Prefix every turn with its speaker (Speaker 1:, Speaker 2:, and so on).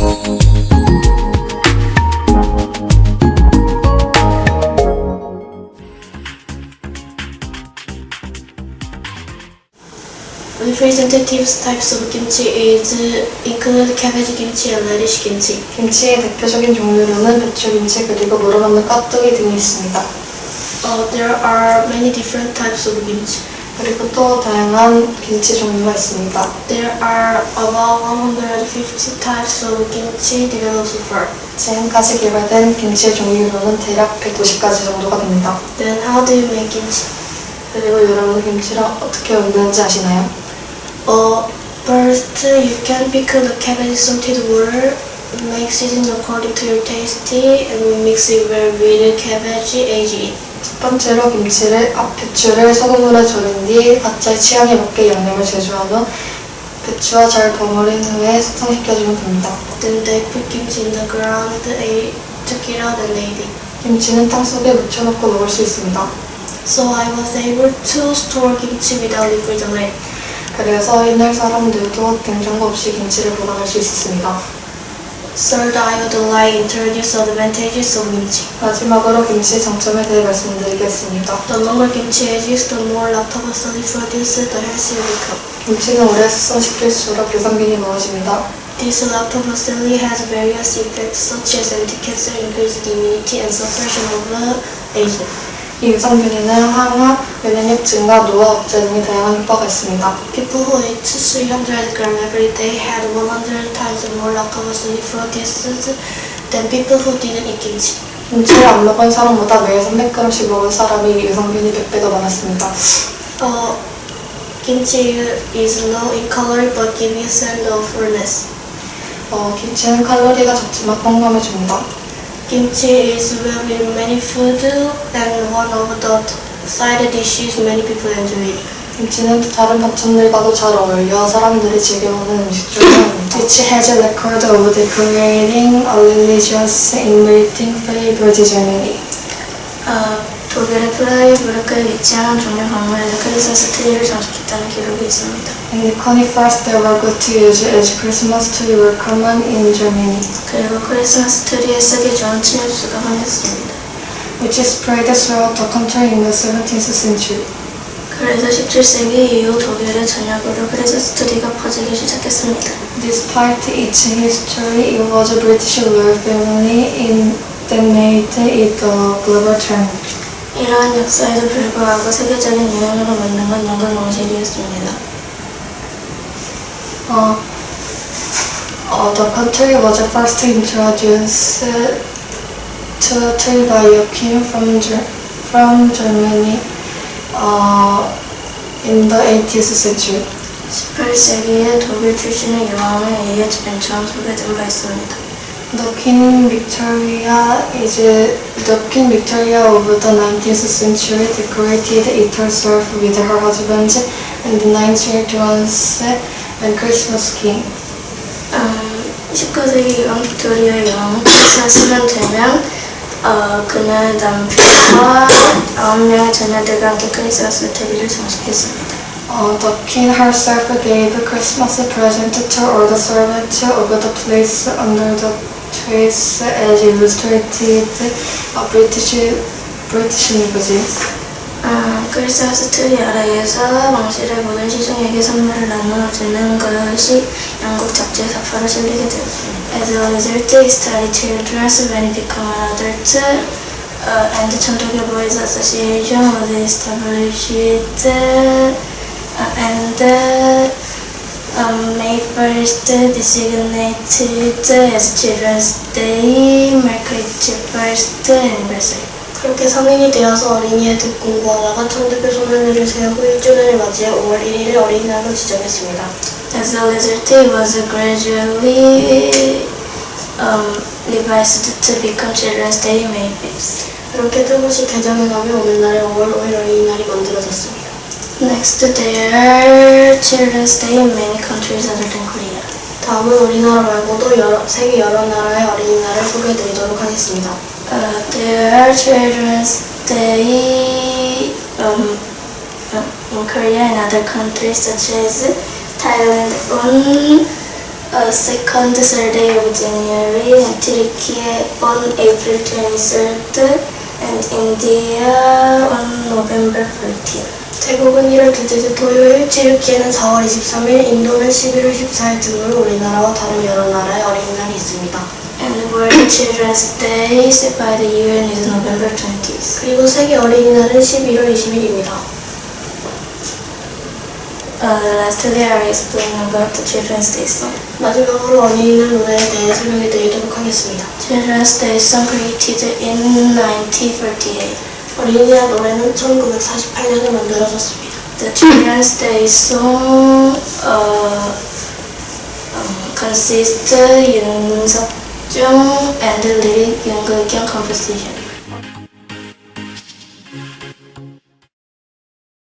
Speaker 1: Representative types of kimchi is include cabbage kimchi and radish kimchi.
Speaker 2: 김치의 대표적인 종류로는 배추김치 그리고 무르만두 깍두기 등이 있습니다.
Speaker 1: Uh, there are many different types of kimchi.
Speaker 2: 그리고 또 다양한 김치 종류가 있습니다.
Speaker 1: There are about 150 types of kimchi developed far.
Speaker 2: 지금까지 개발된 김치의 종류로는 대략 150가지 정도가 됩니다.
Speaker 1: Then how do you make kimchi?
Speaker 2: 그리고 여러분 김치를 어떻게 만드는지 아시나요?
Speaker 1: Uh, first you can pick the cabbage salted water, make season according to your taste, and mix it well with cabbage, age it.
Speaker 2: 첫 번째로 김치를 아, 배추를 소금물에 절인 뒤 각자의 취향에 맞게 양념을 제조한 후 배추와 잘 버무린 후에 숙성시켜주면 됩니다.
Speaker 1: Then they put kimchi in the ground, they took it out and ate it.
Speaker 2: 김치는 땅 속에 묻혀놓고 먹을 수 있습니다.
Speaker 1: So I was able to store kimchi without refrigerator.
Speaker 2: 그래서 옛날 사람들도 냉장고 없이 김치를 보관할 수 있었습니다.
Speaker 1: Third, I would like to introduce advantages of kimchi.
Speaker 2: 마지막으로 김치의 장점에 대해 말씀드리겠습니다.
Speaker 1: The longer kimchi ages, the more lactobacilli produced, the healthier it becomes.
Speaker 2: 김치는 오래 숙성시킬수록 유산균이 많아집니다.
Speaker 1: This lactobacilli has various effects such as anti-cancer, increased immunity, and suppression of uh, aging.
Speaker 2: 이 유산균에는 항암, 면역력 증가, 노화 억제 등의 다양한 효과가 있습니다.
Speaker 1: People who ate 300 gram every day had 100 times more lactobacilli produced than people who didn't eat kimchi.
Speaker 2: 김치를 안 먹은 사람보다 매일 300g씩 먹은 사람이 유산균이 100배 더 많았습니다.
Speaker 1: Uh, kimchi is low in calorie but gives you sense of fullness.
Speaker 2: 어, 김치는 칼로리가 적지만 건강해줍니다.
Speaker 1: Kimchi is well with many food and one of the side dishes many people enjoy.
Speaker 2: 김치는 다른 반찬들과도 잘 어울려 사람들이 즐겨 먹는 음식 중 하나입니다. Which has a record of decorating a religious inviting flavor to Germany.
Speaker 1: 아, 독일의 프라이부르크에 위치한 종류 박물관에서 크리스마스 트리를 장식했다는 기록이 있습니다.
Speaker 2: In the conifers they were good to use as Christmas tree were common in Germany,
Speaker 1: 그리고 크리스마스 트리에 쓰기 좋은 칠립수가 흔했습니다.
Speaker 2: which spread throughout the country in the 17th century.
Speaker 1: 그래서 17세기 이후 독일의 전역으로 크리스마스 트리가 퍼지기 시작했습니다.
Speaker 2: Despite its history, it was a British royal family in that made it a global trend.
Speaker 1: 이러한 역사에도 불구하고 세계적인 유행으로 만든 건 영국 왕실이었습니다.
Speaker 2: Uh, uh, the country was first introduced to the tree by king from, Ger- from Germany uh, in the 18th century.
Speaker 1: 18세기에 독일 출신의 여왕에 의해 맨 처음 소개된 바 있습니다.
Speaker 2: The King Victoria is the King Victoria of the 19th century decorated it herself with her husband and nine children's and Christmas king.
Speaker 1: 음, 19세기 여왕 빅토리아 여왕은 크리스마스만 되면 어, 그녀의 남편과 9명의 자녀들과 함께 크리스마스 트리를 장식했습니다.
Speaker 2: Uh, the king herself gave Christmas present to all the servants of the place under the trees as illustrated British British magazine.
Speaker 1: 음, 크리스마스 트리 아래에서 왕실의 모든 시중에게 선물을 나누어 주는 것이 영국 잡지에 사파로 실리게 되었습니다. As a result, it started children's when it became an adult, uh, and 천독의 Boys Association was established, uh, and uh, um, May 1st designated as Children's Day, its first anniversary. 그렇게 성인이 되어서 어린이에 듣 공부하다가 천주교 소년회를 세우고 1주년을 맞이해 5월 1일을 어린이날로 지정했습니다. As a result, it was gradually um, revised to become Children's Day May 5th. 이렇게 조금씩 개정해가며 오늘날의 5월 5일 어린이날이 만들어졌습니다. Next, there are Children's Day in many countries other than Korea. 다음은 우리나라 말고도 여러, 세계 여러 나라의 어린이날을 소개해드리도록 하겠습니다. Uh, there are Children's Day um, in Korea and other countries such as Thailand on uh, second Saturday of January and Turkey on April 23rd and India on November 14th.
Speaker 3: 태국은 1월 둘째 주 토요일, 튀르키예는 4월 23일, 인도는 11월 14일 등으로 우리나라와 다른 여러 나라의 어린이날이 있습니다.
Speaker 1: And World Children's Day set by the UN is November 20th.
Speaker 3: 그리고 세계 어린이날은 11월 20일입니다.
Speaker 1: Uh, lastly, I will explain about the Children's Day song.
Speaker 3: 마지막으로 어린이날 노래에 대해 설명해 드리도록 하겠습니다.
Speaker 1: Children's Day song created in 1948.
Speaker 3: 어린이날 노래는 1948년에 만들어졌습니다.
Speaker 1: The Children's Day song uh, um, consists Jung and lyric Kyung composition.